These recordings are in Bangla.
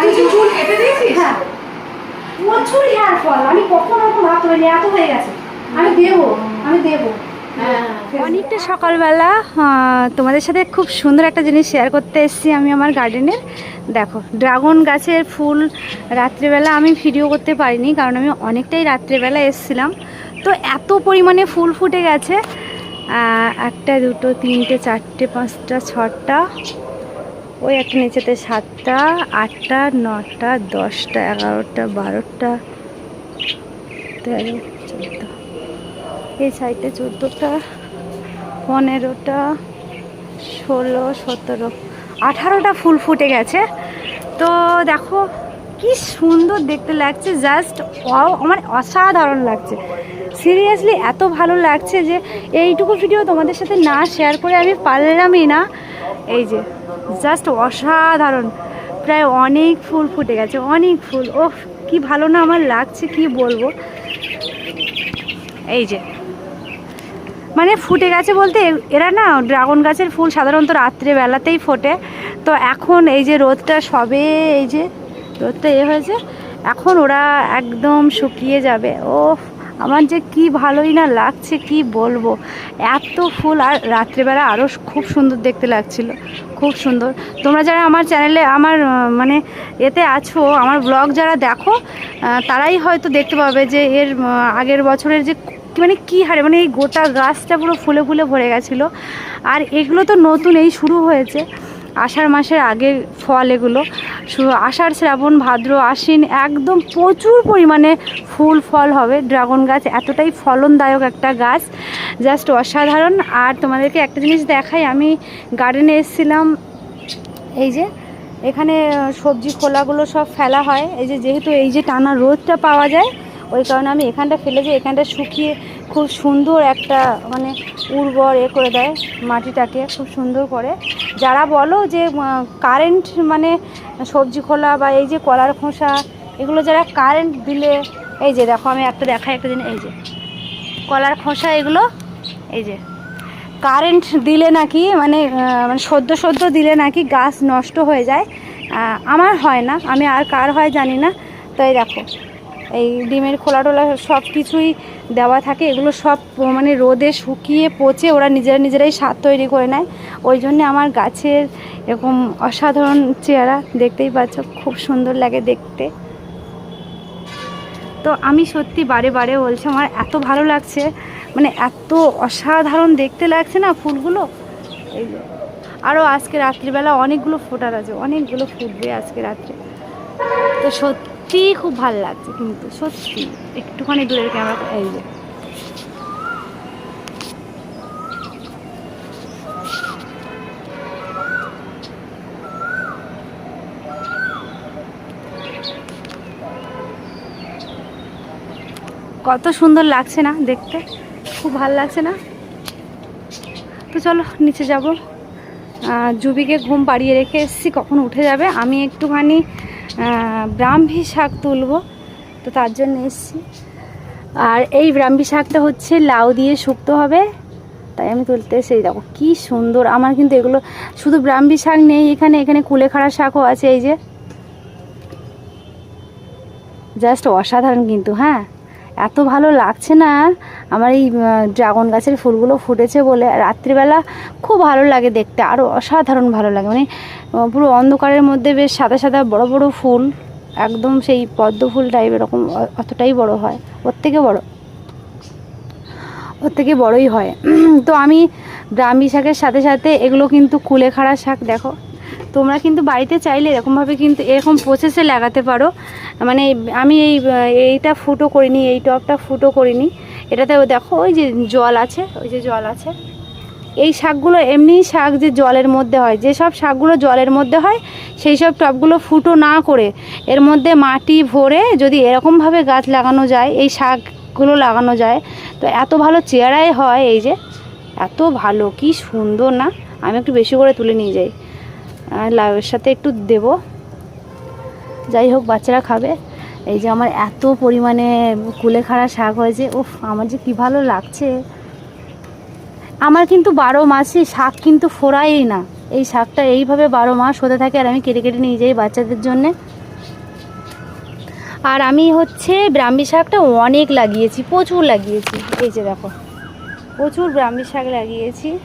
তুই চুল কেটে দিয়েছিস? হ্যাঁ। প্রচুর হেয়ার ফল আমি কখনো ওরকম ভাবতে পারিনি এত হয়ে গেছে। আমি দেবো আমি দেবো। হ্যাঁ। অনেকটা সকালবেলা তোমাদের সাথে খুব সুন্দর একটা জিনিস শেয়ার করতে এসেছি আমি আমার গার্ডেনের দেখো ড্রাগন গাছের ফুল রাত্রেবেলা আমি ভিডিও করতে পারিনি কারণ আমি অনেকটাই রাত্রেবেলা এসেছিলাম। তো এত পরিমাণে ফুল ফুটে গেছে। একটা দুটো তিনটে চারটে পাঁচটা ছটা ওই একটা নিচেতে সাতটা, আটটা, নটা, দশটা, এগারোটা, বারোটা, তেরো, চোদ্দ। এই সাইডে চোদ্দোটা, পনেরোটা, ষোলো, সতেরো, আঠারোটা ফুল ফুটে গেছে। তো দেখো কি সুন্দর দেখতে লাগছে, জাস্ট আমার অসাধারণ লাগছে। সিরিয়াসলি এত ভালো লাগছে যে এইটুকু ভিডিও তোমাদের সাথে না শেয়ার করে আমি পারলামই না। এই যে জাস্ট অসাধারণ। প্রায় অনেক ফুল ফুটে গেছে, অনেক ফুল। ও কি ভালো না আমার লাগছে, কি বলব? এই যে। মানে ফুটে গেছে বলতে, এরা না ড্রাগন গাছের ফুল সাধারণত রাত্রে বেলাতেই ফোটে। তো এখন এই যে রোদটা সবে, এই যে রোদটা এ হয়েছে, এখন ওরা একদম শুকিয়ে যাবে। ও আমার যে কি ভালোই না লাগছে, কি বলব? এত ফুল আর রাত্রেবেলা আরও খুব সুন্দর দেখতে লাগছিল, খুব সুন্দর। তোমরা যারা আমার চ্যানেলে আমার মানে এতে আছো, আমার ব্লগ যারা দেখো তারাই হয়তো দেখতে পাবে যে এর আগের বছরের যে মানে কি হারে মানে এই গোটা গাছটা পুরো ফুলে ফুলে ভরে গেছিল। আর এগুলো তো নতুন, এই শুরু হয়েছে। আষাঢ় মাসের আগে ফল এগুলো। আষাঢ়, শ্রাবণ, ভাদ্র, আশ্বিন একদম প্রচুর পরিমাণে ফুল, ফল হবে। ড্রাগন গাছ এতটাই ফলনদায়ক একটা গাছ। জাস্ট অসাধারণ। আর তোমাদেরকে একটা জিনিস দেখাই, আমি গার্ডেনে এসেছিলাম, এই যে এখানে সবজি খোলাগুলো সব ফেলা হয়। এই যে যেহেতু এই যে টানা রোদটা পাওয়া যায় ওই কারণে আমি এখানটা ফেলে যে এখানটা শুকিয়ে খুব সুন্দর একটা মানে উর্বর এ করে দেয় মাটিটাকে, খুব সুন্দর করে। যারা বলো যে কারেন্ট মানে সবজি খোলা বা এই যে কলার খোসা, এগুলো যারা কারেন্ট দিলে, এই যে দেখো আমি একটা দেখাই একটা দিন এই যে কলার খোসা এগুলো, এই যে কারেন্ট দিলে নাকি মানে মানে সদ্য সদ্য দিলে নাকি গাছ নষ্ট হয়ে যায়। আমার হয় না, আমি আর কার হয় জানি না। তাই দেখো এই ডিমের খোলা টোলা সব কিছুই দেওয়া থাকে। এগুলো সব মানে রোদে শুকিয়ে পচে ওরা নিজেরা নিজেরাই সার তৈরি করে নেয়। ওই জন্যে আমার গাছের এরকম অসাধারণ চেহারা দেখতেই পাচ্ছ, খুব সুন্দর লাগে দেখতে। তো আমি সত্যি বারে বারে বলছি, আমার এত ভালো লাগছে মানে এত অসাধারণ দেখতে লাগছে না ফুলগুলো। এই যে। আরও আজকে রাত্রিবেলা অনেকগুলো ফোটার আছে, অনেকগুলো ফুটবে আজকে রাত্রে। তো সত্যি খুব ভালো লাগছে কিন্তু, সত্যি। একটুখানি দূরের ক্যামেরা এই যে। কত সুন্দর লাগছে না দেখতে, খুব ভালো লাগছে না? তো চলো, নিচে যাব। জুবিকে ঘুম পাড়িয়ে রেখে এসেছি, কখন উঠে যাবে? আমি একটুখানি ব্রাহ্মী শাক তুলব। তো তার জন্য এসছি। আর এই ব্রাহ্মী শাকটা হচ্ছে লাউ দিয়ে শুক্ত হবে। তাই আমি তুলতে সেই দেখো কী সুন্দর। আমার কিন্তু এগুলো শুধু ব্রাহ্মী শাক নেই, এখানে এখানে কুলেখাড়া শাকও আছে এই যে। জাস্ট অসাধারণ কিন্তু হ্যাঁ? এত ভালো লাগছে না? আমার এই ড্রাগন গাছের ফুলগুলো ফুটেছে বলে। রাত্রিবেলা খুব ভালো লাগে দেখতে আরও অসাধারণ ভালো লাগে। মানে পুরো অন্ধকারের মধ্যে বেশ সাদা সাদা বড় বড় ফুল, একদম সেই পদ্ম ফুল টাইপ এরকম অতটাই বড় হয়। ওর থেকে বড়, ওর থেকে বড়ই হয়। তো আমি ব্রাহ্মী শাকের সাথে সাথে এগুলো কিন্তু কুলেখাড়া শাক, দেখো। তোমরা কিন্তু বাড়িতে চাইলে এরকমভাবে কিন্তু এরকম প্রসেসে লাগাতে পারো। মানে আমি এই, এইটা ফুটো করিনি, এই টবটা ফুটো করিনি। এটাতে দেখো, ওই যে জল আছে, ওই যে জল আছে। এই শাকগুলো এমনিই শাক যে জলের মধ্যে হয় যেসব শাকগুলো জলের মধ্যে হয়, সেই সব টবগুলো ফুটো না করে এর মধ্যে মাটি ভরে যদি এরকমভাবে গাছ লাগানো যায়, এই শাকগুলো লাগানো যায়, তো এত ভালো চেয়ারাই হয় এই যে। এত ভালো, কি সুন্দর না? আমি একটু বেশি করে তুলে নিয়ে যাই। আর লাউয়ের সাথে একটু দেবো। যাই হোক, বাচ্চারা খাবে। এই যে আমার এত পরিমাণে কুলেখাড়া শাক হয়েছে, উফ, আমার যে কি ভালো লাগছে। আমার কিন্তু বারো মাসে শাক কিন্তু ফোরাই না। এই শাকটা এইভাবে বারো মাস হতে থাকে আর আমি কেটে কেটে নিয়ে যাই বাচ্চাদের জন্যে। আর আমি হচ্ছে ব্রাহ্মী শাকটা অনেক লাগিয়েছি, প্রচুর লাগিয়েছি। এই যে দেখো, প্রচুর ব্রাহ্মী শাক লাগিয়েছি।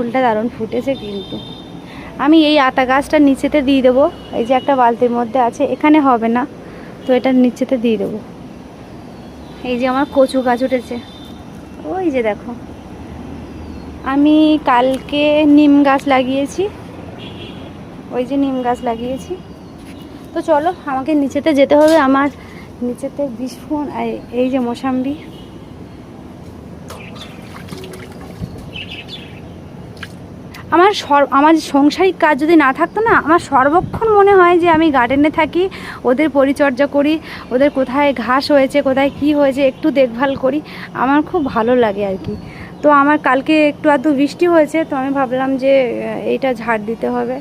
ফুলটা দারুণ ফুটেছে কিন্তু। আমি এই আতা গাছটা নিচেতে দিয়ে দেবো। এই যে একটা বালতির মধ্যে আছে, এখানে হবে না, তো এটা নিচেতে দিয়ে দেবো। এই যে আমার কচু গাছ উঠেছে। ওই যে দেখো। আমি কালকে নিম গাছ লাগিয়েছি। ওই যে নিম গাছ লাগিয়েছি। তো চলো, আমাকে নিচেতে যেতে হবে। আমার নিচেতে বিস্ফোরণ, এই- যে মোসাম্বি। আমার সর আমার সংসারিক কাজ যদি না থাকতো না, আমার সর্বক্ষণ মনে হয় যে আমি গার্ডেনে থাকি, ওদের পরিচর্যা করি, ওদের কোথায় ঘাস হয়েছে, কোথায় কি হয়েছে একটু দেখভাল করি। আমার খুব ভালো লাগে আর কি। তো আমার কালকে একটু আধটু বৃষ্টি হয়েছে, তো আমি ভাবলাম যে এইটা ঝাড় দিতে হবে।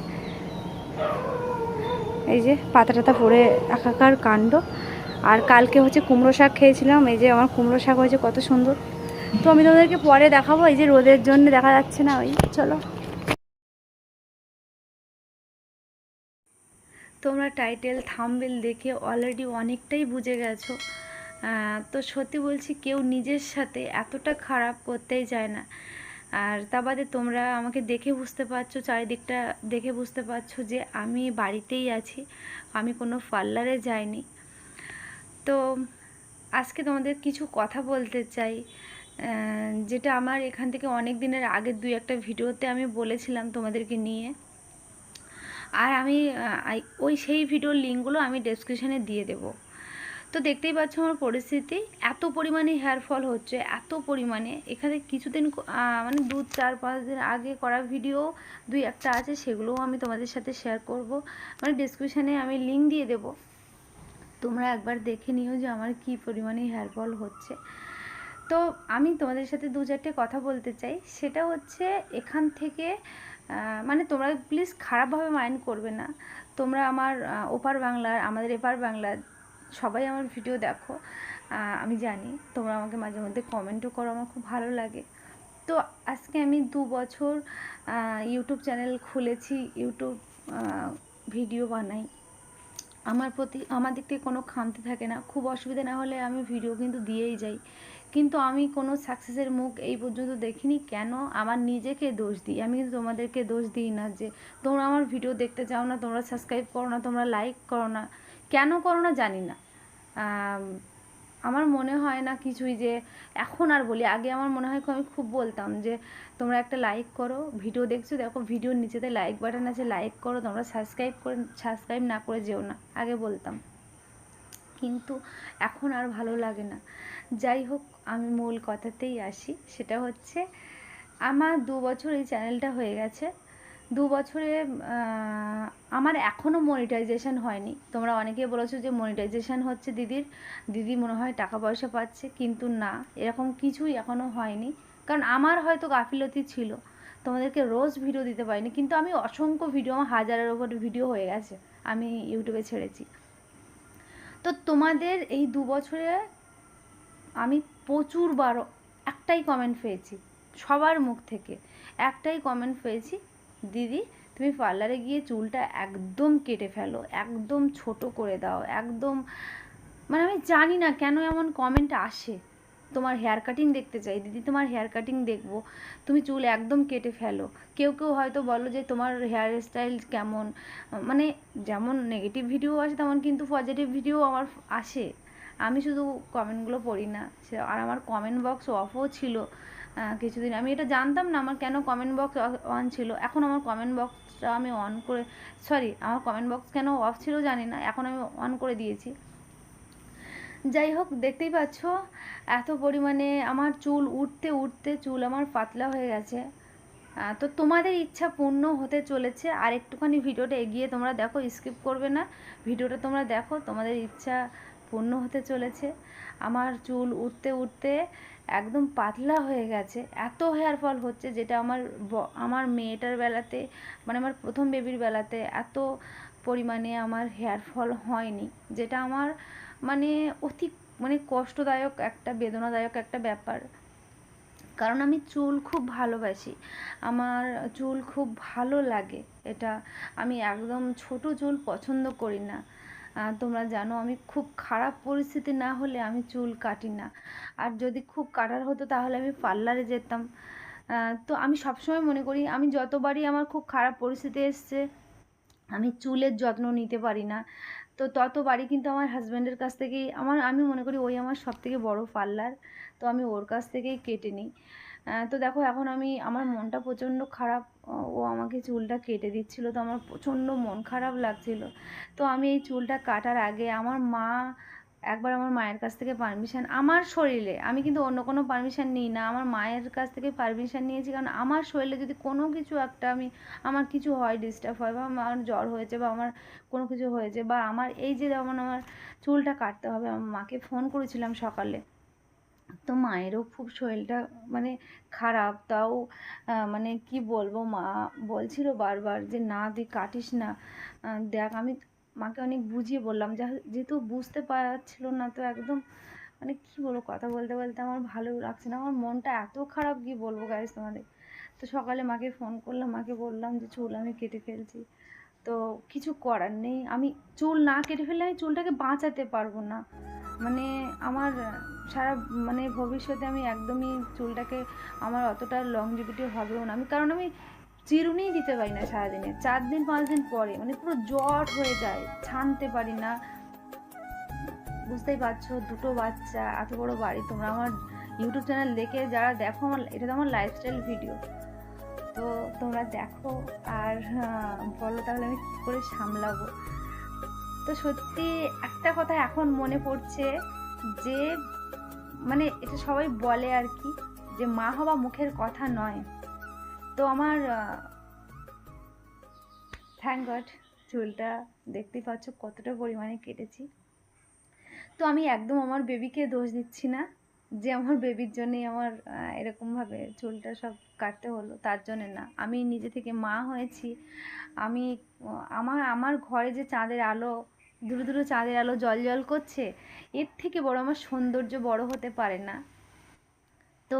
এই যে পাতা টাতা পড়ে একাকার কাণ্ড। আর কালকে হচ্ছে কুমড়ো শাক খেয়েছিলাম, এই যে আমার কুমড়ো শাক হয়েছে কত সুন্দর। তো আমি তোমাদেরকে পরে দেখাবো, এই যে রোদের জন্য দেখা যাচ্ছে না, ওই, চলো। তোমরা টাইটেল থামবেল দেখে অলরেডি অনেকটাই বুঝে গেছো। তো সত্যি বলছি, কেউ নিজের সাথে এতটা খারাপ করতেই চায় না। আর তা বাদে তোমরা আমাকে দেখে বুঝতে পারছ, চারিদিকটা দেখে বুঝতে পারছ যে আমি বাড়িতেই আছি, আমি কোনো পার্লারে যাইনি। তো আজকে তোমাদের কিছু কথা বলতে চাই যেটা আমার এখান থেকে অনেক দিনের আগের দুই একটা ভিডিওতে আমি বলেছিলাম তোমাদেরকে নিয়ে। আর আমি ওই সেই ভিডিওর লিঙ্কগুলো আমি ডেসক্রিপশানে দিয়ে দেব। তো দেখতেই পাচ্ছ আমার পরিস্থিতি, এত পরিমাণে হেয়ার ফল হচ্ছে, এত পরিমাণে। এখানে কিছুদিন মানে দু, চার, পাঁচ দিন আগে করা ভিডিও দুই একটা আছে, সেগুলোও আমি তোমাদের সাথে শেয়ার করব। মানে ডেসক্রিপশানে আমি লিঙ্ক দিয়ে দেব। তোমরা একবার দেখে নিও যে আমার কি পরিমাণে হেয়ার ফল হচ্ছে। তো আমি তোমাদের সাথে দু, চারটে কথা বলতে চাই। সেটা হচ্ছে এখান থেকে মানে তোমরা প্লিজ খারাপভাবে মাইন্ড করবে না। তোমরা আমার ওপার বাংলার, আমাদের এপার বাংলার সবাই আমার ভিডিও দেখো। আমি জানি তোমরা আমাকে মাঝে মধ্যে কমেন্টও করো, আমার খুব ভালো লাগে। তো আজকে আমি দু বছর ইউটিউব চ্যানেল খুলেছি ইউটিউব ভিডিও বানাই। আমার প্রতি, আমার দিক থেকে কোনো খামতি থাকে না। খুব অসুবিধা না হলে আমি ভিডিও কিন্তু দিয়েই যাই। কিন্তু আমি কোনো সাকসেসের মুখ এই পর্যন্ত দেখিনি। কেন? আমার নিজেকে দোষ দিই। আমি কিন্তু তোমাদেরকে দোষ দিই না যে, তোমরা আমার ভিডিও দেখতে চাও না, তোমরা সাবস্ক্রাইব করো না, তোমরা লাইক করো না। কেন করো না জানি না। আমার মনে হয় না কিছুই যে এখন আর বলি। আগে আমার মনে হয় আমি খুব বলতাম যে, তোমরা একটা লাইক করো ভিডিও দেখছ, দেখো ভিডিওর নিচেতে লাইক বাটন আছে লাইক করো, তোমরা সাবস্ক্রাইব করে সাবস্ক্রাইব না করে যেও না। আগে বলতাম। কিন্তু এখন আর ভালো লাগে না। যাই হোক, আমি মূল কথাতেই আসি। সেটা হচ্ছে, আমার দু বছর এই চ্যানেলটা হয়ে গেছে। দু বছরে আমার এখনও মনিটাইজেশন হয়নি। তোমরা অনেকেই বলেছ যে মনিটাইজেশন হচ্ছে দিদির। দিদি মনে হয় টাকা পয়সা পাচ্ছে, কিন্তু না, এরকম কিছুই এখনও হয়নি। কারণ আমার হয়তো গাফিলতি ছিল। তোমাদেরকে রোজ ভিডিও দিতে পারিনি, কিন্তু আমি অসংখ্য ভিডিও আমার হাজারের ওপর ভিডিও হয়ে গেছে, আমি ইউটিউবে ছেড়েছি। তো তোমাদের এই দু বছরে আমি প্রচুরবার একটাই কমেন্ট পেয়েছি, সবার মুখ থেকে। একটাই কমেন্ট পেয়েছি দিদি, তুমি পার্লারে গিয়ে চুলটা একদম কেটে ফেলো, একদম ছোট করে দাও, একদম মানে আমি জানি না কেন এমন কমেন্ট আসে। তোমার হেয়ার কাটিং দেখতে চাই, দিদি তোমার হেয়ার কাটিং দেখব, তুমি চুল একদম কেটে ফেলো। কেউ কেউ হয়তো বলো যে তোমার হেয়ার স্টাইল কেমন মানে যেমন নেগেটিভ ভিডিও আসে তেমন কিন্তু পজিটিভ ভিডিও আমার আসে। আমি শুধু কমেন্টগুলো পড়ি না আর আমার কমেন্ট বক্স অফও ছিল। কিছুদিন। আমি এটা জানতাম না, আমার কেন কমেন্ট বক্স অন ছিল? এখন আমার কমেন্ট বক্সটা আমি অন করে সরি আমার কমেন্ট বক্স কেন অফ ছিল জানি না, এখন আমি অন করে দিয়েছি। যাই হোক, দেখতেই পাচ্ছ, এত পরিমাণে আমার চুল উঠতে উঠতে চুল আমার পাতলা হয়ে গেছে। তো তোমাদের ইচ্ছা পূর্ণ হতে চলেছে, আর একটুখানি ভিডিওটা এগিয়ে তোমরা দেখো স্কিপ করবে না। ভিডিওটা তোমরা দেখো, তোমাদের ইচ্ছা পূর্ণ হতে চলেছে। আমার চুল উঠতে উঠতে একদম পাতলা হয়ে গেছে। এত হেয়ার ফল হচ্ছে যেটা আমার আমার মেয়েটার বেলাতে মানে আমার প্রথম বেবির বেলাতে এত পরিমাণে আমার হেয়ার ফল হয়নি। যেটা আমার মানে অতি মানে কষ্টদায়ক একটা, বেদনাদায়ক একটা ব্যাপার। কারণ আমি চুল খুব ভালোবাসি। আমার চুল খুব ভালো লাগে। এটা আমি একদম ছোট চুল পছন্দ করি না। তোমরা জানো আমি খুব খারাপ পরিস্থিতি না হলে আমি চুল কাটি না। আর যদি খুব কাটার হতো তাহলে আমি পার্লারে যেতাম। তো আমি সবসময় মনে করি আমি যতবারই আমার খুব খারাপ পরিস্থিতি এসছে, আমি চুলের যত্ন নিতে পারি না। তো ততবারই কিন্তু আমার হাজব্যান্ডের কাছ থেকেই আমার, আমি মনে করি ওই আমার সব থেকে বড়ো পার্লার তো আমি ওর কাছ থেকেই কেটে নিই। তো দেখো এখন আমি, আমার মনটা প্রচণ্ড খারাপ, ও আমাকে চুলটা কেটে দিচ্ছিল, তো আমার প্রচণ্ড মন খারাপ লাগছিল। তো আমি এই চুলটা কাটার আগে আমার মা একবার আমার মায়ের কাছ থেকে পারমিশন আমার শরীরে, আমি কিন্তু অন্য কোনো পারমিশন নিই না, আমার মায়ের কাছ থেকে পারমিশন নিয়েছি, কারণ আমার শরীরে যদি কোনো কিছু একটা আমি, আমার কিছু হয় ডিস্টার্ব হয়, বা আমার জ্বর হয়েছে, বা আমার কোনো কিছু হয়েছে, বা আমার এই যে যেমন আমার চুলটা কাটতে হবে আমার মাকে ফোন করেছিলাম সকালে। তো মায়েরও খুব শরীরটা মানে খারাপ, তাও মানে কি বলব, মা বলছিল বারবার যে, না, তুই কাটিস না। দেখ, আমি মাকে অনেক বুঝিয়ে বললাম, যা- যেহেতু বুঝতে পারছিল না, তো একদম মানে কি বলব, কথা বলতে বলতে আমার ভালো লাগছে না। আমার মনটা এত খারাপ, কি বলব গাইজ তোমাদের? তো সকালে মাকে ফোন করলাম, মাকে বললাম যে, চুল আমি কেটে ফেলছি। তো কিছু করার নেই, আমি চুল না কেটে ফেললে আমি চুলটাকে বাঁচাতে পারব না। মানে আমার সারা মানে ভবিষ্যতে আমি একদমই চুলটাকে আমার অতটা লংজিভিটি হবেও না। আমি, কারণ আমি চিরুনিই দিতে পারি না সারাদিনে। চার দিন, পাঁচ দিন পরে মানে পুরো জ্বর হয়ে যায়, ছানতে পারি না। বুঝতেই পারছ, দুটো বাচ্চা, এত বড় বাড়ি, তোমরা আমার ইউটিউব চ্যানেল দেখে যারা দেখো আমার, এটা তো আমার লাইফস্টাইল ভিডিও তো তোমরা দেখো, আর বলো তাহলে আমি কী করে সামলাবো? তো সত্যি একটা কথা এখন মনে পড়ছে যে মানে এটা সবাই বলে আর কি, যে মা হওয়া মুখের কথা নয়। তো আমার থ্যাংক গড চুলটা দেখতেই পাচ্ছ কতটা পরিমাণে কেটেছি। তো আমি একদম আমার বেবিকে দোষ দিচ্ছি না যে আমার বেবির জন্যই আমার এরকমভাবে চুলটা সব কাটতে হলো, তার জন্য না। আমি নিজে থেকে মা হয়েছি। আমি আমার আমার ঘরে যে চাঁদের আলো দূরে দূরে চাঁদের আলো জল জল করছে, এর থেকে বড় আমার সৌন্দর্য বড় হতে পারে না। তো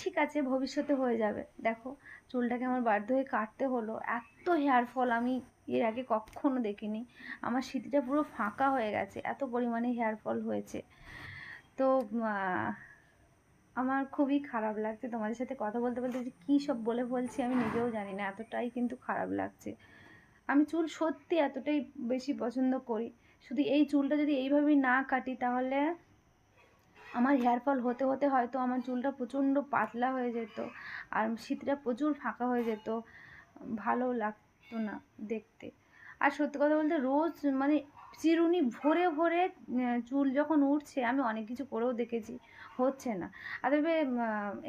ঠিক আছে, ভবিষ্যতে হয়ে যাবে। দেখো, চুলটাকে আমার বাধ্য হয়ে কাটতে হলো। এত হেয়ার ফল আমি এর আগে কখনো দেখিনি। আমার স্মৃতিটা পুরো ফাঁকা হয়ে গেছে, এত পরিমাণে হেয়ার ফল হয়েছে। তো আমার খুবই খারাপ লাগছে তোমাদের সাথে কথা বলতে বলতে যে কী সব বলে বলছি আমি নিজেও জানি না, এতটাই কিন্তু খারাপ লাগছে। আমি চুল সত্যি এতটাই বেশি পছন্দ করি। শুধু এই চুলটা যদি এইভাবে না কাটি তাহলে আমার হেয়ার ফল হতে হতে হয়তো আমার চুলটা প্রচণ্ড পাতলা হয়ে যেত আর শীতটা প্রচুর ফাঁকা হয়ে যেত। ভালো লাগতো না দেখতে। আর সত্যি কথা বলতে রোজ মানে চিরুনি ভরে ভরে চুল যখন উঠছে আমি অনেক কিছু করেও দেখেছি, হচ্ছে না। আর তবে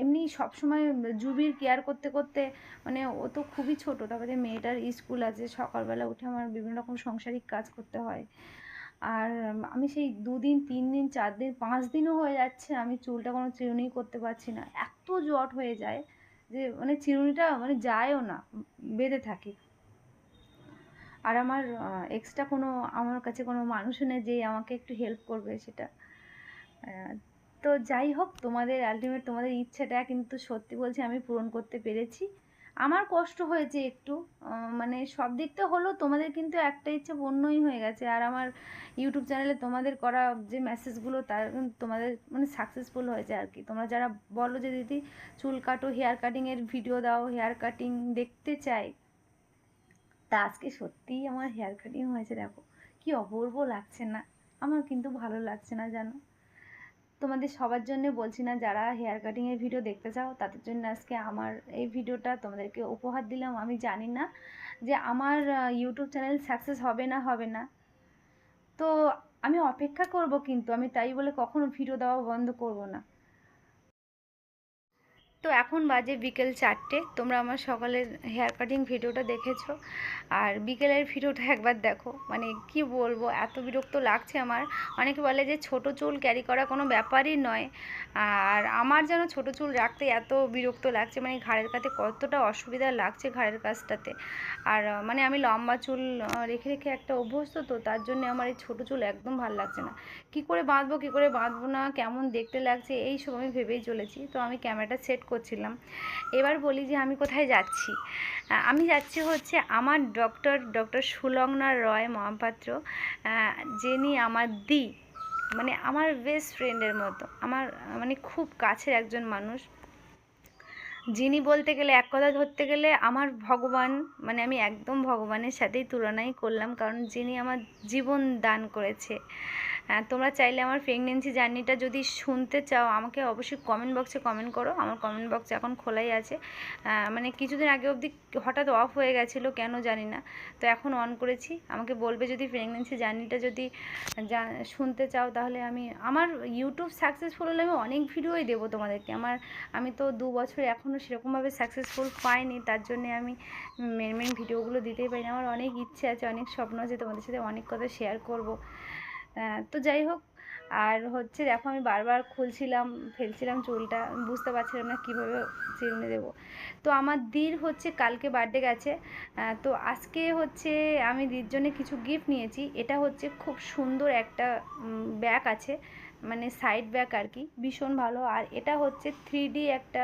এমনি সবসময় জুবির কেয়ার করতে করতে মানে ও তো খুবই ছোট, তারপরে মেয়েটার স্কুল আছে, সকালবেলা উঠে আমার বিভিন্ন রকম সংসারিক কাজ করতে হয়। আর আমি সেই দুদিন, তিন দিন, চার দিন, পাঁচ দিনও হয়ে যাচ্ছে, আমি চুলটা কোনো চিরুনি করতে পারছি না। এত জট হয়ে যায় যে মানে চিরুনিটা মানে যায়ও না, বেঁধে থাকে। আর আমার এক্সট্রা কোনো, আমার কাছে কোনো মানুষও নেই যে আমাকে একটু হেল্প করবে সেটা। তো যাই হোক, তোমাদের আলটিমেট তোমাদের ইচ্ছেটা কিন্তু সত্যি বলছি আমি পূরণ করতে পেরেছি। আমার কষ্ট হয়েছে একটু মানে সব দিক থেকে হলেও তোমাদের কিন্তু একটা ইচ্ছে পূর্ণই হয়ে গেছে। আর আমার ইউটিউব চ্যানেলে তোমাদের করা যে মেসেজগুলো তার তোমাদের মানে সাকসেসফুল হয়েছে আর কি। তোমরা যারা বলো যে দিদি চুল কাটো হেয়ার কাটিংয়ের ভিডিও দাও হেয়ার কাটিং দেখতে চাই তা আজকে সত্যিই আমার হেয়ার কাটিং হয়েছে, দেখো। কি অপূর্ব লাগছে না। আমার কিন্তু ভালো লাগছে না, জানো। তোমাদের সবার জন্য বলছি না, যারা হেয়ার কাটিংয়ের ভিডিও দেখতে চাও, তাদের জন্য আজকে আমার এই ভিডিওটা তোমাদেরকে উপহার দিলাম। আমি জানি না যে আমার ইউটিউব চ্যানেল সাকসেস হবে না হবে না। তো আমি অপেক্ষা করব কিন্তু, আমি তাই বলে কখনো ভিডিও দেওয়া বন্ধ করব না। তো এখন বাজে বিকেল চারটে। তোমরা আমার সকালের হেয়ার কাটিং ভিডিওটা দেখেছ। আর বিকেলের ভিডিওটা একবার দেখো। মানে কি বলব, এত বিরক্ত লাগছে আমার। অনেকে বলে যে ছোট চুল ক্যারি করা কোনো ব্যাপারই নয়। আর আমার যেন ছোট চুল রাখতে এত বিরক্ত লাগছে মানে ঘাড়ের কাছে কতটা অসুবিধা লাগছে ঘাড়ের কাছটাতে আর মানে আমি লম্বা চুল রেখে রেখে একটা অভ্যস্ত তো, তার জন্য আমার এই ছোটো চুল একদম ভালো লাগছে না। কি করে বাঁধবো, কি করে বাঁধবো না, কেমন দেখতে লাগছে, এই সব আমি ভেবেই চলেছি। তো আমি ক্যামেরাটা সেট করছিলাম। এবার বলি যে আমি কোথায় যাচ্ছি? আমি যাচ্ছি হচ্ছে আমার ডক্টর ডক্টর সুলগ্না রয় মহাপাত্র যিনি আমার দি মানে আমার বেস্ট ফ্রেন্ডের মতো, আমার মানে খুব কাছের একজন মানুষ। যিনি বলতে গেলে, এক কথা ধরতে গেলে আমার ভগবান মানে আমি একদম ভগবানের সাথেই তুলনাই করলাম, কারণ যিনি আমার জীবন দান করেছে। তোমরা চাইলে আমার প্রেগনেন্সি জার্নিটা যদি শুনতে চাও, আমাকে অবশ্যই কমেন্ট বক্সে কমেন্ট করো। আমার কমেন্ট বক্স এখন খোলাই আছে। মানে কিছুদিন আগে অবধি হঠাৎ অফ হয়ে গেছিল, কেন জানি না। তো এখন অন করেছি। আমাকে বলবে যদি প্রেগনেন্সি জার্নিটা যদি শুনতে চাও, তাহলে আমি, আমার ইউটিউব সাকসেসফুল হলে আমি অনেক ভিডিওই দেবো তোমাদেরকে। আমার, আমি তো দু বছর এখনও সেরকমভাবে সাকসেসফুল পাইনি তার জন্যে আমি মেন মেন ভিডিওগুলো দিতেই পারি না আমার অনেক ইচ্ছে আছে, অনেক স্বপ্ন আছে তোমাদের সাথে অনেক কথা শেয়ার করব। তো যাই হোক, আর হচ্ছে দেখো আমি বারবার খুলছিলাম, ফেলছিলাম চুলটা বুঝতে পারছিলাম না কীভাবে চিরুনি দেবো। তো আমার দির হচ্ছে কালকে বার্থডে গেছে তো আজকে হচ্ছে আমি দির জন্য কিছু গিফট নিয়েছি। এটা হচ্ছে খুব সুন্দর একটা ব্যাগ আছে মানে সাইড ব্যাগ আর কি, ভীষণ ভালো। আর এটা হচ্ছে থ্রি একটা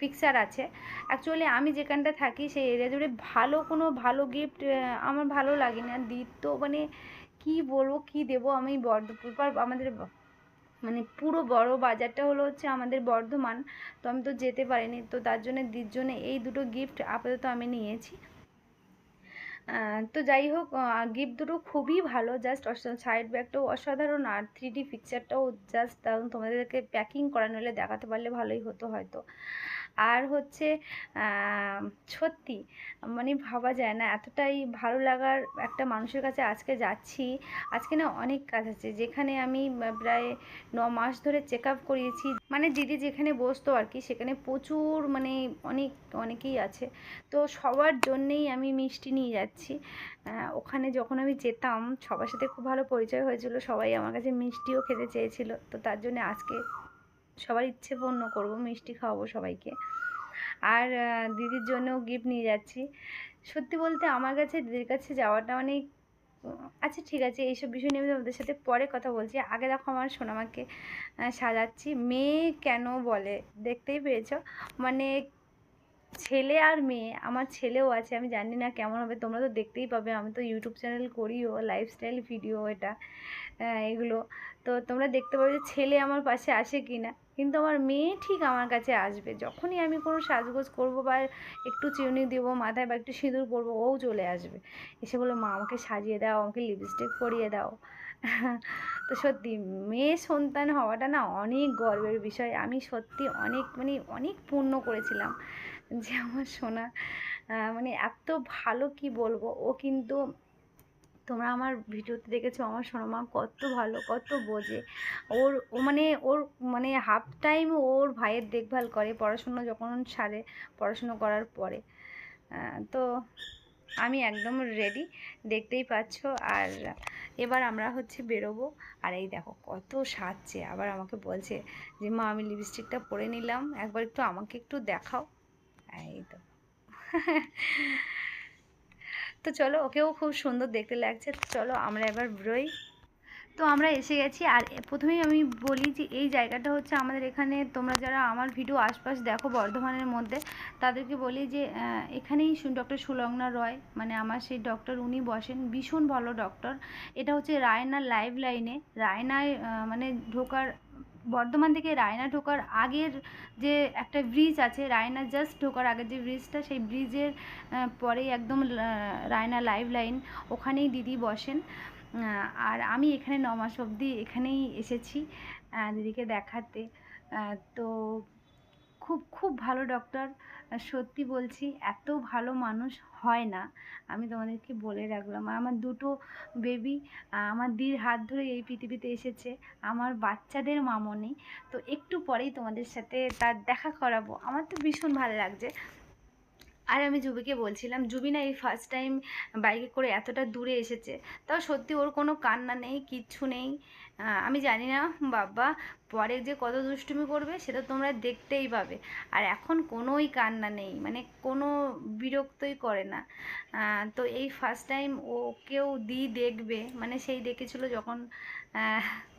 পিকচার আছে। অ্যাকচুয়ালি আমি যেখানটা থাকি সেই এরিয়া জুড়ে ভালো কোনো ভালো গিফট আমার ভালো লাগে না দির তো মানে কি বলব, কি দেবো আমি বর্ধপুর? আমাদের মানে পুরো বড় বাজারটা হলো হচ্ছে আমাদের বর্ধমান। তো আমি তো যেতে পারিনি, তো তার জন্য, দির জন্য এই দুটো গিফট আপাতত আমি নিয়েছি। তো যাই হোক গিফট দুটো খুবই ভালো জাস্ট সাইড ব্যাগটাও অসাধারণ, আর থ্রি ডি পিকচারটাও জাস্ট তোমাদেরকে প্যাকিং করা, নইলে দেখাতে পারলে ভালোই হতো হয়তো। আর হচ্ছে সত্যি মানে ভাবা যায় না। এতটাই ভালো লাগার একটা মানুষের কাছে আজকে যাচ্ছি। আজকে না অনেক কাজ আছে। যেখানে আমি প্রায় ন মাস ধরে চেক আপ করিয়েছি। মানে দিদি যেখানে বসতো আর কি সেখানে প্রচুর মানে অনেক, অনেকেই আছে। তো সবার জন্যেই আমি মিষ্টি নিয়ে যাচ্ছি। ওখানে যখন আমি যেতাম, সবার সাথে খুব ভালো পরিচয় হয়েছিল। সবাই আমার কাছে মিষ্টিও খেতে চেয়েছিল। তো তার জন্য আজকে সবার ইচ্ছে পূর্ণ করব মিষ্টি খাওয়াবো সবাইকে। আর দিদির জন্যও গিফট নিয়ে যাচ্ছি। সত্যি বলতে আমার কাছে দিদির কাছে যাওয়াটা উম, আচ্ছা ঠিক আছে এইসব বিষয় নিয়ে আমি তোমাদের সাথে পরে কথা বলছি। আগে দেখো আমার সোনামাকে সাজাচ্ছি। মেয়ে কেন বলে দেখতেই পেয়েছ? মানে ছেলে আর মেয়ে আমার ছেলেও আছে আমি জানি না কেমন হবে তোমরা তো দেখতেই পাবে আমি তো ইউটিউব চ্যানেল করিও লাইফস্টাইল ভিডিও এটা এগুলো। তো তোমরা দেখতে পাবে যে ছেলে আমার পাশে আসে কি না কিন্তু আমার মেয়ে ঠিক আমার কাছে আসবে। যখনই আমি কোনো সাজগোজ করব বা একটু চিউনি দেবো, মাথায় বা একটু সিঁদুর পরবো, ও চলে আসবে। এসে বলো মা, আমাকে সাজিয়ে দাও, আমাকে লিপস্টিক পরিয়ে দাও। তো সত্যি, মেয়ে সন্তান হওয়াটা না অনেক গর্বের বিষয়। আমি সত্যি অনেক মানে অনেক পূর্ণ করেছিলাম যে আমার সোনা মানে এত ভালো কি বলব? ও কিন্তু তোমরা আমার ভিডিওতে দেখেছ, আমার সোনা মা কত ভালো, কত বোঝে। ওর, ও মানে ওর মানে হাফ টাইম ওর ভাইয়ের দেখভাল করে পড়াশুনো যখন সারে, পড়াশুনো করার পরে। তো আমি একদম রেডি দেখতেই পাচ্ছ। আর এবার আমরা হচ্ছে বেরোবো। আর এই দেখো কত সাজছে। আবার আমাকে বলছে যে, মা, আমি লিপস্টিকটা পরে নিলাম। একবার একটু আমাকে একটু দেখাও। এই তো। তো চলো, ওকেও খুব সুন্দর দেখতে লাগছে। চলো, আমরা এবার বেরোই। তো আমরা এসে গেছি, আর প্রথমেই আমি বলি যে এই জায়গাটা হচ্ছে আমাদের এখানে, তোমরা যারা আমার ভিডিও আশপাশ দেখো বর্ধমানের মধ্যে, তাদেরকে বলি যে এখানেই ডক্টর সুলগ্না রয় মানে আমার সেই ডক্টর, উনি বসেন, ভীষণ ভালো ডক্টর। এটা হচ্ছে রায়না লাইভ লাইনে রায়নায় মানে ঢোকার বর্ধমান থেকে রায়না ঢোকার আগের যে একটা ব্রিজ আছে, রায়না জাস্ট ঢোকার আগের যে ব্রিজটা সেই ব্রিজের পরেই একদম রায়না লাইভ লাইন ওখানেই দিদি বসেন। আর আমি এখানে ন মাস অবধি এখানেই এসেছি দিদিকে দেখাতে। তো খুব খুব ভালো ডক্টর সত্যি বলছি এত ভালো মানুষ হয় না। আমি তোমাদেরকে বলে রাখলাম আমার দুটো বেবি আমার দির হাত ধরে এই পৃথিবীতে এসেছে, আমার বাচ্চাদের মামনি। তো একটু পরেই তোমাদের সাথে তার দেখা করাবো। আমার তো ভীষণ ভালো লাগছে। আর আমি জুবিকে বলছিলাম, জুবি না এই ফার্স্ট টাইম বাইকে করে এতটা দূরে এসেছে। তাও সত্যি ওর কোনো কান্না নেই, কিচ্ছু নেই। আমি জানি না, বাবা, পরে যে কত দুষ্টুমি করবে সেটা তোমরা দেখতেই পাবে। আর এখন কোনোই কান্না নেই মানে কোনো বিরক্তই করে না। তো এই ফার্স্ট টাইম ওকেও দি দেখবে মানে সেই দেখেছিল যখন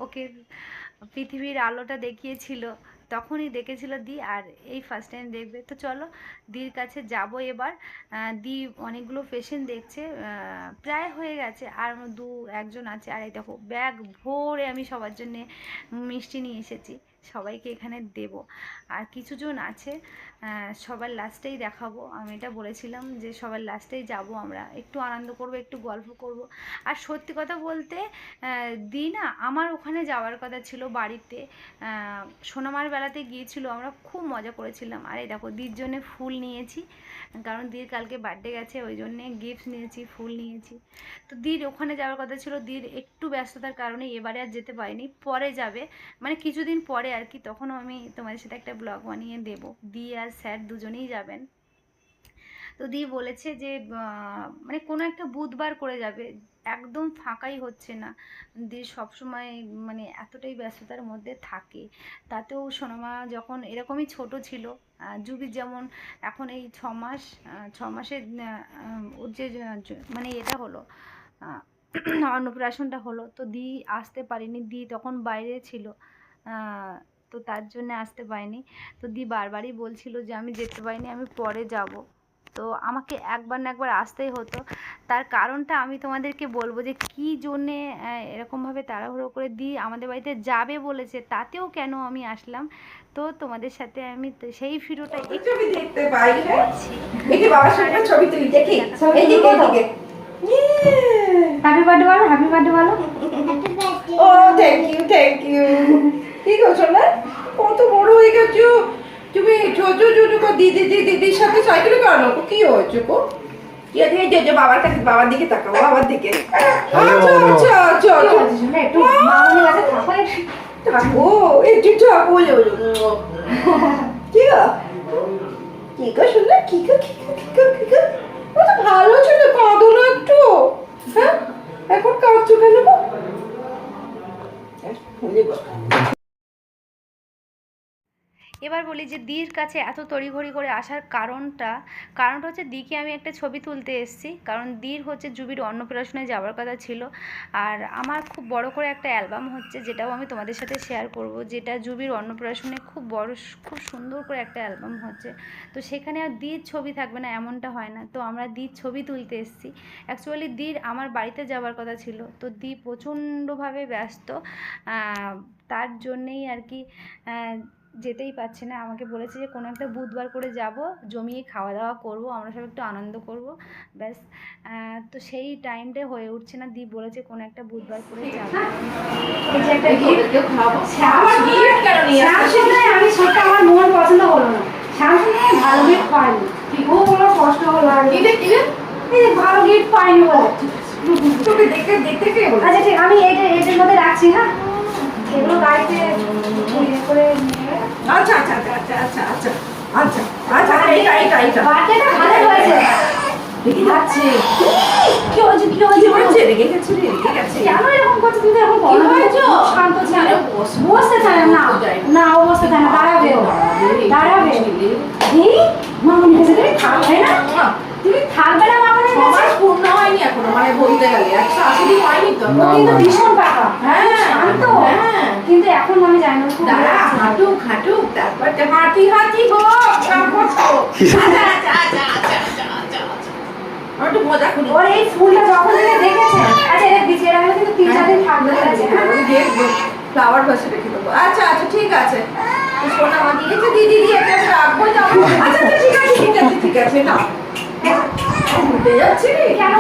ওকে পৃথিবীর আলোটা দেখিয়েছিল। তখনই দেখেছিল দি আর এই ফার্স্ট টাইম দেখবে। তো চলো, দির কাছে যাব এবার। দি অনেকগুলো পেশেন্ট দেখছে প্রায় হয়ে গেছে। আর দু একজন আছে। আর এই দেখো ব্যাগ ভরে আমি সবার জন্যে মিষ্টি নিয়ে এসেছি। সবাইকে এখানে দেব। আর কিছুজন আছে সবার লাস্টেই দেখাবো। আমি এটা বলেছিলাম যে সবার লাস্টেই যাব আমরা। একটু আনন্দ করব একটু গল্প করব। আর সত্যি কথা বলতে আহ, দি না আমার ওখানে যাওয়ার কথা ছিল বাড়িতে। সোনামার বেলাতে গিয়েছিল আমরা খুব মজা করেছিলাম। আর এই দেখো দির জন্য ফুল নিয়েছি। কারণ দির কালকে বার্থডে গেছে, ওই জন্যে গিফট নিয়েছি, ফুল নিয়েছি। তো দির ওখানে যাওয়ার কথা ছিল, দির একটু ব্যস্ততার কারণে এবারে আর যেতে পারিনি, পরে যাবে। মানে কিছুদিন পরে আর কি, তখনও আমি তোমাদের সাথে একটা ব্লগ বানিয়ে দেব। দি আর স্যার দুজনেই যাবেন। তো দি বলেছে যে মানে কোনো একটা বুধবার করে যাবে, একদম ফাঁকাই হচ্ছে না। দি সবসময় মানে এতটাই ব্যস্ততার মধ্যে থাকে। তাতেও সোনামা যখন এরকমই ছোট ছিল জুবির যেমন এখন এই ছ মাস ছ মাসের ওর যে মানে এটা হলো অন্নপ্রাশনটা হলো, তো দি আসতে পারিনি, দি তখন বাইরে ছিল তো তার জন্য আসতে পারিনি। তো দি বারবারই বলছিল যে, আমি যেতে পারিনি, আমি পরে যাব। তো আমাকে একবার না একবার আসতেই হতো। তার কারণটা আমি তোমাদেরকে বলব যে কী জন্যে এরকমভাবে তাড়াহুড়ো করে দি আমাদের বাড়িতে যাবে বলেছে তাতেও কেন আমি আসলাম? তো তোমাদের সাথে আমি সেই ভিডিওটা ছবি দেখতে পাই বাবার সঙ্গে ছবি তুলি দেখি। এইদিকে এইদিকে হ্যাপি বার্থডে বলো হ্যাপি বার্থডে বলো। ও থ্যাংক ইউ থ্যাংক ইউ কি করছ না কত বড় হয়ে গেছো। তুমি ছোট ছোট কো দিদি দিদি দিদির সাথে সাইকেলে কানো কি হয়েছে আছে যে বাবার কাছে বাবার দিকে তাকাও বাবার দিকে। শোনো, একটু মামনির কাছে থাকো একটু। ও একটু বলে বলো কি গো? কি গো শুনলে? কি গো কি গো কি গো কি গো? ভালো ছিল কাঁদো না একটু। এবার বলি যে দির কাছে এত তড়িঘড়ি করে আসার কারণটা কারণটা হচ্ছে দিকে আমি একটা ছবি তুলতে এসেছি। কারণ দির হচ্ছে জুবির অন্নপ্রাশনে যাওয়ার কথা ছিল। আর আমার খুব বড় করে একটা অ্যালবাম হচ্ছে যেটাও আমি তোমাদের সাথে শেয়ার করব, যেটা জুবির অন্নপ্রাশনে খুব বড় খুব সুন্দর করে একটা অ্যালবাম হচ্ছে। তো সেখানে আর দির ছবি থাকবে না, এমনটা হয় না। তো আমরা দির ছবি তুলতে এসেছি। অ্যাকচুয়ালি দির আমার বাড়িতে যাওয়ার কথা ছিল। তো দি প্রচণ্ডভাবে ব্যস্ত। তার জন্যেই আর কি যেতেই পারছে না। আমাকে বলেছে যে কোনো একটা বুধবার করে যাব জমিয়ে খাওয়া দাওয়া করব আমরা সব একটু আনন্দ করব। ব্যাস। তো সেই টাইমটা হয়ে উঠছে না। দি বলেছে কোনো একটা বুধবার করে যাব। আমি সত্যি আমার মন পছন্দ হলো না। ভালো গিফট পাইনি। ও কোনো কষ্ট হলো আর কি। রে কি রে এই যে ভালো গিফট পাইনি বলে। তোকে দেখতে দেখতে আচ্ছা ঠিক আমি এটার মধ্যে রাখছি হ্যাঁ? এগুলো গাড়িতে ইয়ে করে আচ্ছা আচ্ছা আচ্ছা আচ্ছা আচ্ছা আচ্ছা আচ্ছা, আচ্ছা এটা এটা এটা বাচ্চাটা ভালো হয়েছে। দেখি যাচ্ছে। কি হয়েছে কি হয়েছে? হচ্ছে রেগে গেছে রেগে গেছে। কেন এরকম করছে? তুমি এরকম বড় হয়েছো? শান্ত ছিল না। না। তুমি থাকবে না মামনি সমাজ পূর্ণ হয়নি এখনও মানে বলতে গেলে। একশো আশি দিন হয়নি তো। কিন্তু ভীষণ পাকা হ্যাঁ, শান্ত। হ্যাঁ। কিন্তু এখন আমি জানি না দাঁড়া। হাঁটুক হাঁটুক তারপর হাঁটি হাঁটি গো তারপর আচ্ছা আমি একটু মজা করি। ওর এই ফুলটা যখন দেখেছে এটা বিছিয়ে রাখলে কিন্তু তিন চার দিন থাকবে বলেছে হ্যাঁ আমি দেখব ফ্লাওয়ার ভাসে রেখে দেবো আচ্ছা আচ্ছা ঠিক আছে। সোনা দিয়েছে দিদি দিয়ে রাখব আচ্ছা আচ্ছা ঠিক আছে ঠিক আছে ঠিক আছে না উঠে যাচ্ছি কেন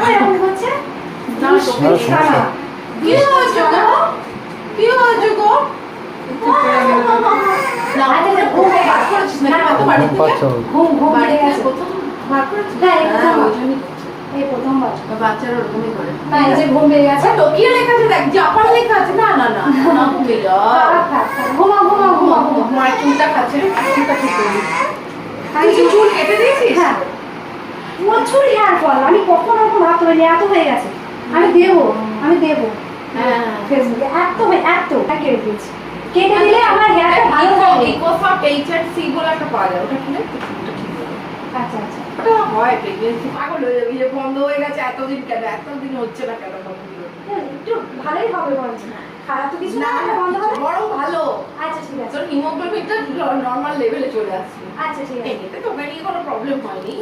যে ঘুম লেখা আছে দেখ জাপান না না না না ঘুমা ঘুমা ঘুমা ঘুমা মার চুলটা খাচ্ছে চুলটা চুল কেটে দিয়েছিস হ্যাঁ প্রচুর হেয়ার ফল আমি কখনো ওরকম ভাবতে পারিনি এত হয়ে গেছে। আমি দেবো আমি দেবো। হ্যাঁ। ফেসবুকে এত এত। কেটে দিয়েছি। কেটে দিলে আমার হেয়ারটা ভালো থাকে ইকোসফট এইচআরসি বলে একটা পাওয়া যায় ওটা কিনে। আচ্ছা আচ্ছা। ওটা হয় প্রেগনেন্সি পাগল হয়ে যাবি যে বন্ধ হয়ে গেছে এতদিন কেন এতদিন হচ্ছে না কেন হ্যাঁ, একটু ভালোই হবে বলছি খারাপ তো কিছু না বন্ধ হবে? ভালো। আচ্ছা ঠিক আছে। তোর হিমোগ্লোবিনটা নর্মাল লেভেলে চলে আসছে। আচ্ছা ঠিক আছে। এমনিতে তোকে নিয়ে কোনো প্রবলেম হয়নি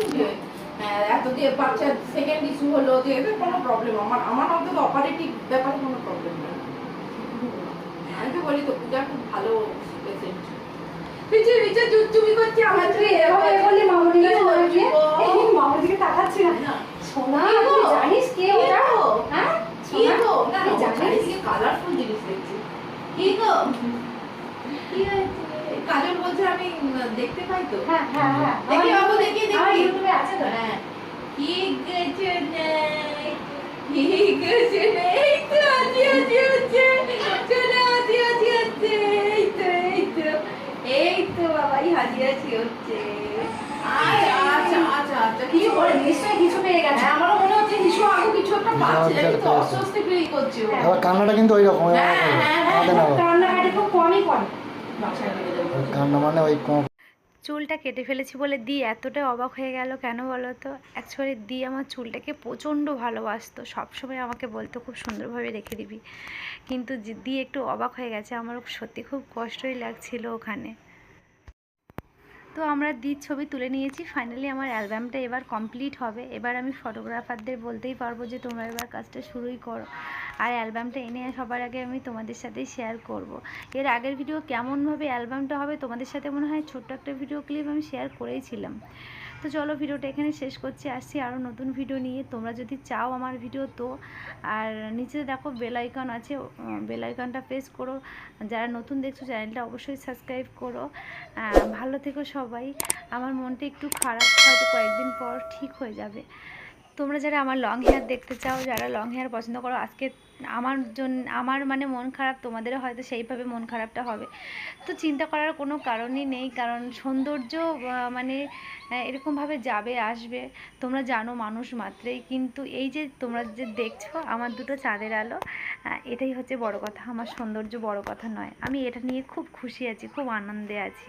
এত দিয়ে বাচ্চার সেকেন্ড ইস্যু হলো যে এতে কোনো প্রবলেম আমার আমার অন্তত অপারেটিভ ব্যাপারে কোনো প্রবলেম নেই। আমি তো বলি তো পূজা খুব ভালো পেশেন্ট পিছে পিছে চুপচুপি করছে আমার তুই এভাবে বললি মামুনি কাছে কি বলে দিয়ে বলব? এই মামুনি তাকাচ্ছি না। না। সোনা তুই জানিস কে ওটা? হ্যাঁ? কি গো? না জানিস? চারিদিকে কালারফুল জিনিস দেখছি। কি গো? কি হয়েছে? কাজল বলছে আমি দেখতে পাই তো। হ্যাঁ হ্যাঁ হ্যাঁ। দেখি বাবু আবার কান্নাটা কিন্তু ওই রকম হ্যাঁ, হ্যাঁ, হ্যাঁ, যাবে। কান্না মানে ওই কম- চুলটা কেটে ফেলেছি বলে দি এতটাই অবাক হয়ে গেল কেন বলো তো? অ্যাকচুয়ালি দি আমার চুলটাকে প্রচণ্ড ভালোবাসতো। সবসময় আমাকে বলতো, খুব সুন্দরভাবে রেখে দিবি। কিন্তু দি একটু অবাক হয়ে গেছে। আমার সত্যি খুব কষ্টই লাগছিল ওখানে। তো আমরা দি ছবি তুলে নিয়েছি। ফাইনালি আমার অ্যালবামটা এবার কমপ্লিট হবে। এবার আমি ফটোগ্রাফারদের বলতেই পারব যে, তোমরা এবার কাজটা শুরুই করো। আর অ্যালবামটা এনে সবার আগে আমি তোমাদের সাথে শেয়ার করব। এর আগের ভিডিও কেমনভাবে অ্যালবামটা হবে তোমাদের সাথে মনে হয় ছোট্ট একটা ভিডিও ক্লিপ আমি শেয়ার করেইছিলাম তো চলো ভিডিওটা এখানে শেষ করছি। আসছি আরও নতুন ভিডিও নিয়ে। তোমরা যদি চাও আমার ভিডিও তো। আর নিচে দেখো বেলাইকন আছে। বেলাইকনটা প্রেস করো। যারা নতুন দেখছ চ্যানেলটা অবশ্যই সাবস্ক্রাইব করো। ভালো থেকো সবাই। আমার মনটা একটু খারাপ, হয়তো কয়েকদিন পর ঠিক হয়ে যাবে। তোমরা যারা আমার লং হেয়ার দেখতে চাও, যারা লং হেয়ার পছন্দ করো, আজকে আমার জন্য আমার মানে মন খারাপ, তোমাদেরও হয়তো সেইভাবে মন খারাপটা হবে। তো চিন্তা করার কোনো কারণই নেই, কারণ সৌন্দর্য মানে এরকমভাবে যাবে, আসবে। তোমরা জানো মানুষ মাত্রেই, কিন্তু এই যে তোমরা যে দেখছ, আমার দুটো চাঁদের আলো এটাই হচ্ছে বড় কথা। আমার সৌন্দর্য বড় কথা নয়। আমি এটা নিয়ে খুব খুশি আছি, খুব আনন্দে আছি।